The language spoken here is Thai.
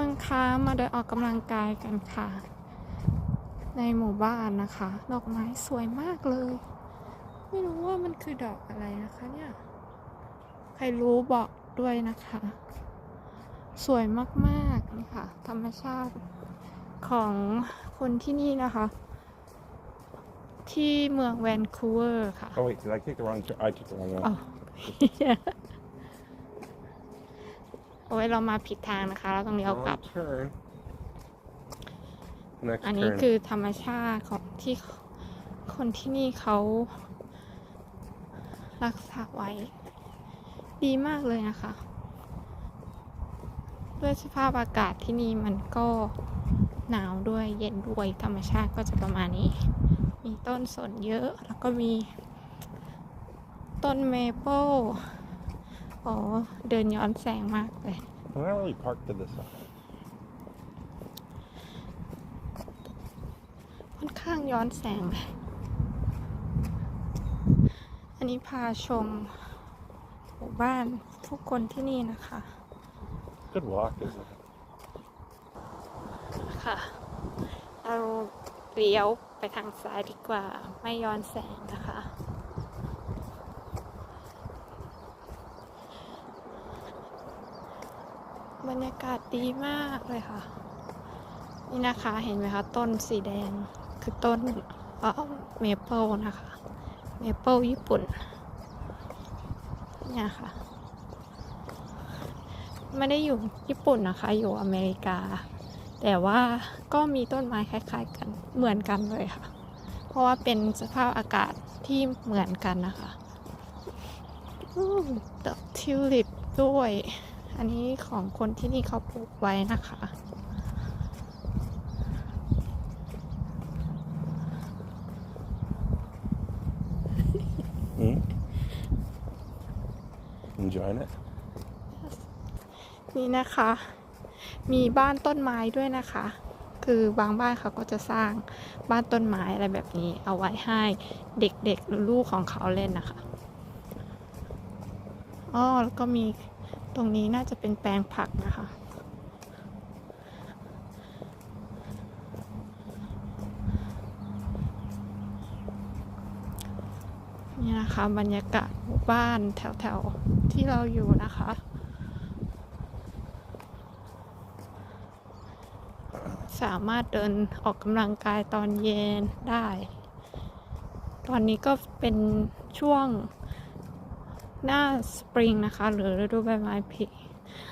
คนคะมาเดินออกกำลังกายกันค่ะ ในหมู่บ้านนะคะ ดอกไม้สวยมากเลย ไม่รู้ว่ามันคือดอกอะไรนะคะเนี่ย ใครรู้บอกด้วยนะคะ สวยมากๆนี่ค่ะ ธรรมชาติของคนที่นี่นะคะ ที่เมืองแวนคูเวอร์ค่ะ Oh wait, did I take the wrong turn? I took the wrong one. อ๋อ โอ้ยเรามาผิดทางนะคะ เราต้องเลี้ยวกลับ Wrong turn. Next อันนี้ turn. คือธรรมชาติของที่คนที่นี่เขา รักษาไว้ ดีมากเลยนะคะ ด้วยสภาพอากาศที่นี่มันก็หนาวด้วยเย็นด้วยธรรมชาติก็จะประมาณนี้ มีต้นสนเยอะแล้วก็มี ต้นเมเปิล โอ้เดินย้อนแสงมากเลย I'm not really parked to the side. ค่อนข้างย้อนแสงเลย อันนี้พาชมหมู่บ้านผู้คนที่นี่นะคะ Good walk, isn't it? ค่ะเราเลี้ยวไปทางซ้ายดีกว่า ไม่ย้อนแสงนะคะ บรรยากาศดีมากเลยค่ะ นี่นะคะเห็นไหมคะ ต้นสีแดงคือต้นเมเปิลนะคะ เมเปิลญี่ปุ่นเนี่ยค่ะ ไม่ได้อยู่ญี่ปุ่นนะคะ อยู่อเมริกา แต่ว่าก็มีต้นไม้คล้ายๆกันเหมือนกันเลยค่ะ เพราะว่าเป็นสภาพอากาศที่เหมือนกันนะคะอู้ดอกทิวลิปด้วย อันนี้ของคนที่นี่เขาปลูกไว้นะคะ Hmm? Enjoying it? นี่นะคะ มีบ้านต้นไม้ด้วยนะคะ คือบางบ้านเขาก็จะสร้างบ้านต้นไม้อะไรแบบนี้ เอาไว้ให้เด็กๆหรือลูกของเขาเล่นนะคะ อ๋อ แล้วก็มี ตรงนี้น่าจะเป็นแปลงผักนะคะ นี่นะคะ บรรยากาศหมู่บ้านแถวๆ ที่เราอยู่นะคะ สามารถเดินออกกำลังกายตอนเย็นได้ ตอนนี้ก็เป็นช่วง หน้าสปริงนะคะ หรือฤดูใบไม้ผลิ